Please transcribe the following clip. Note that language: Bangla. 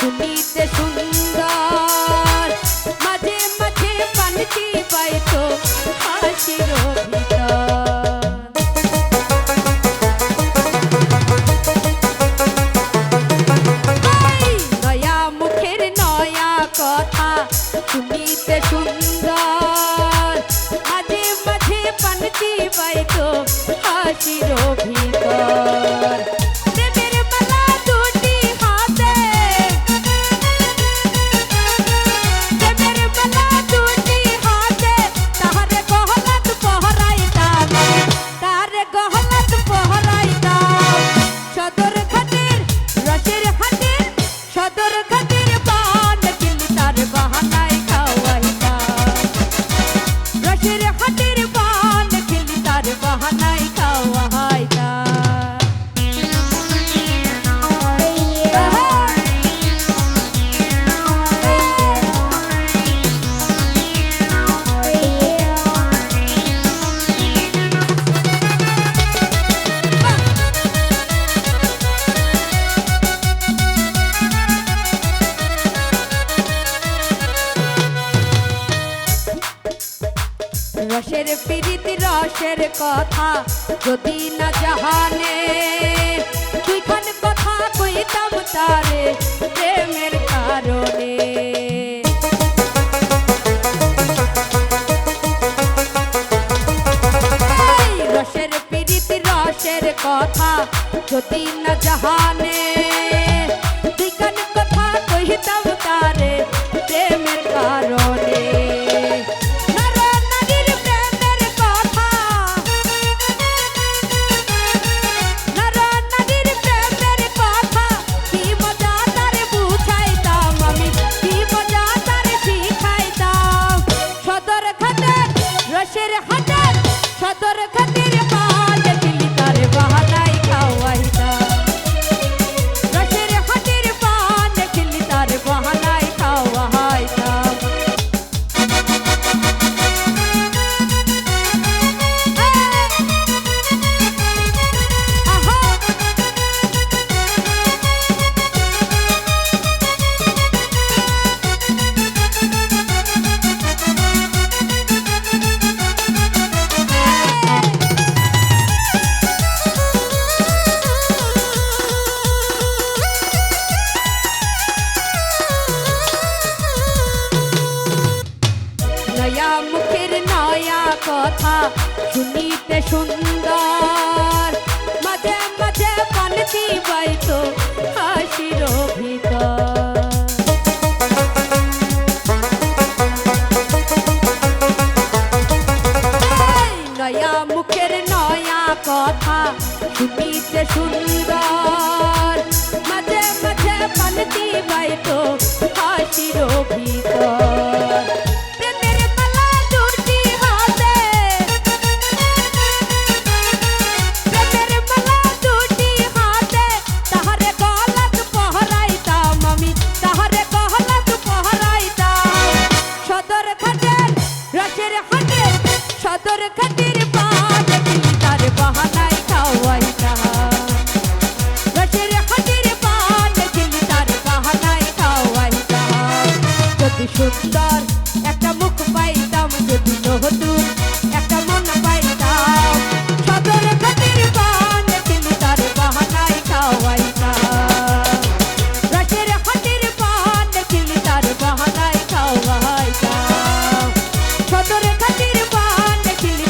শুনিতে শুন রসের কথা যদি না জাহানে দুইখান কথা কইতাম তারে প্রেমের কারণে। রসের পীড়িত রসের কথা যদি না জাহানে কথা শুনিতে সুন্দর। মাঝে মাঝে পানতি বাইতো হাসির নয়া মুখের নয়া কথা শুনিতে সুন্দর। সুন্দর। একটা মুখ পাইতাম যদি নতুন, একটা মন পাইতাম। সদর খাতির পান কিন্তু তার বাহানাই খাওয়াইতাম। রসের খাতির পান কিন্তু তার বাহানাই খাওয়াইতাম। সদর খাতির পান কিন্তু